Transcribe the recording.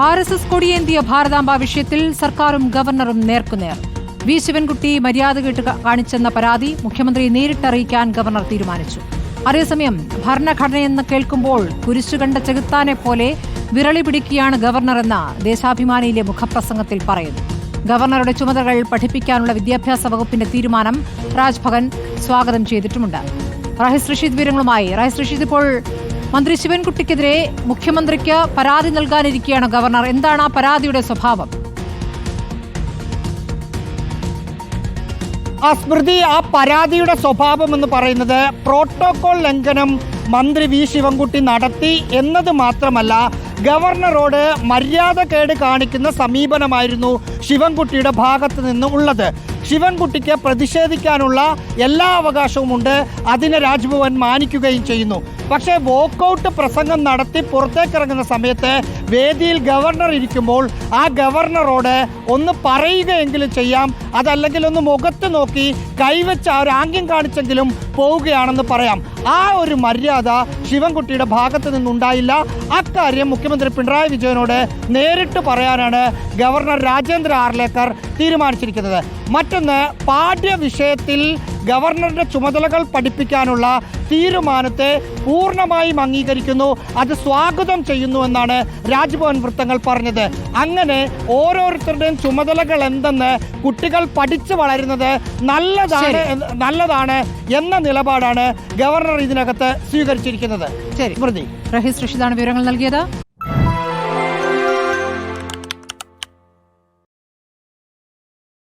R S S കൊടിയേന്തിയ ഭാരതാംബ വിഷയത്തിൽ സർക്കാരും ഗവർണറും നേർക്കുനേർ. വി. ശിവൻകുട്ടി മര്യാദ കേട്ട് കാണിച്ചെന്ന പരാതി മുഖ്യമന്ത്രി നേരിട്ടറിയിക്കാൻ ഗവർണർ തീരുമാനിച്ചു. അതേസമയം ഭരണഘടനയെന്ന് കേൾക്കുമ്പോൾ കുരിശുകണ്ട ചെകുത്താനെ പോലെ വിരളി പിടിക്കുകയാണ് ഗവർണർ എന്ന ദേശാഭിമാനിയിലെ മുഖപ്രസംഗത്തിൽ പറയുന്നു. ഗവർണറുടെ ചുമതലകൾ പഠിപ്പിക്കാനുള്ള വിദ്യാഭ്യാസ വകുപ്പിന്റെ തീരുമാനം രാജ്ഭവൻ സ്വാഗതം ചെയ്തിട്ടുമുണ്ട്. റഹിസ് റഷീദ് വിവരങ്ങളുമായി. റഹിസ് റഷീദ് ഇപ്പോൾ മന്ത്രി ശിവൻകുട്ടിക്കെതിരെ മുഖ്യമന്ത്രിക്ക് പരാതി നൽകാനിരിക്കുകയാണ് ഗവർണർ. എന്താണ് ആ പരാതിയുടെ സ്വഭാവം? ആ സ്മൃതി ആ പരാതിയുടെ സ്വഭാവം എന്ന് പറയുന്നത് പ്രോട്ടോകോൾ ലംഘനം മന്ത്രി വി. ശിവൻകുട്ടി നടത്തി എന്നത് മാത്രമല്ല ഗവർണറോട് മര്യാദ കേട് കാണിക്കുന്ന സമീപനമായിരുന്നു ശിവൻകുട്ടിയുടെ ഭാഗത്ത് നിന്ന് ഉള്ളത്. ശിവൻകുട്ടിക്ക് പ്രതിഷേധിക്കാനുള്ള എല്ലാ അവകാശവുമുണ്ട്. അതിനെ രാജ്ഭവൻ മാനിക്കുകയും ചെയ്യുന്നു. പക്ഷേ വോക്കൗട്ട് പ്രസംഗം നടത്തി പുറത്തേക്കിറങ്ങുന്ന സമയത്ത് വേദിയിൽ ഗവർണർ ഇരിക്കുമ്പോൾ ആ ഗവർണറോട് ഒന്ന് പറയുകയെങ്കിലും ചെയ്യാം. അതല്ലെങ്കിൽ ഒന്ന് മുഖത്ത് നോക്കി കൈവച്ച് ആ ഒരു ആംഗ്യം കാണിച്ചെങ്കിലും പോവുകയാണെന്ന് പറയാം. ആ ഒരു മര്യാദ ശിവൻകുട്ടിയുടെ ഭാഗത്ത് നിന്നുണ്ടായില്ല. അക്കാര്യം മുഖ്യമന്ത്രി പിണറായി വിജയനോട് നേരിട്ട് പറയാനാണ് ഗവർണർ രാജേന്ദ്ര ആർലേക്കർ തീരുമാനിച്ചിരിക്കുന്നത്. മറ്റൊന്ന് പാഠ്യ വിഷയത്തിൽ ഗവർണറുടെ ചുമതലകൾ പഠിപ്പിക്കാനുള്ള തീരുമാനത്തെ പൂർണമായും അംഗീകരിക്കുന്നു. അത് സ്വാഗതം ചെയ്യുന്നു എന്നാണ് രാജ്ഭവൻ വൃത്തങ്ങൾ പറഞ്ഞത്. അങ്ങനെ ഓരോരുത്തരുടെയും ചുമതലകൾ എന്തെന്ന് കുട്ടികൾ പഠിച്ചു വളരുന്നത് നല്ലതാണ് നല്ലതാണ് എന്ന നിലപാടാണ് ഗവർണർ ഇതിനകത്ത് സ്വീകരിച്ചിരിക്കുന്നത്. ശരി. സ്മൃതി. റഹീസ് വിവരങ്ങൾ നൽകിയത്.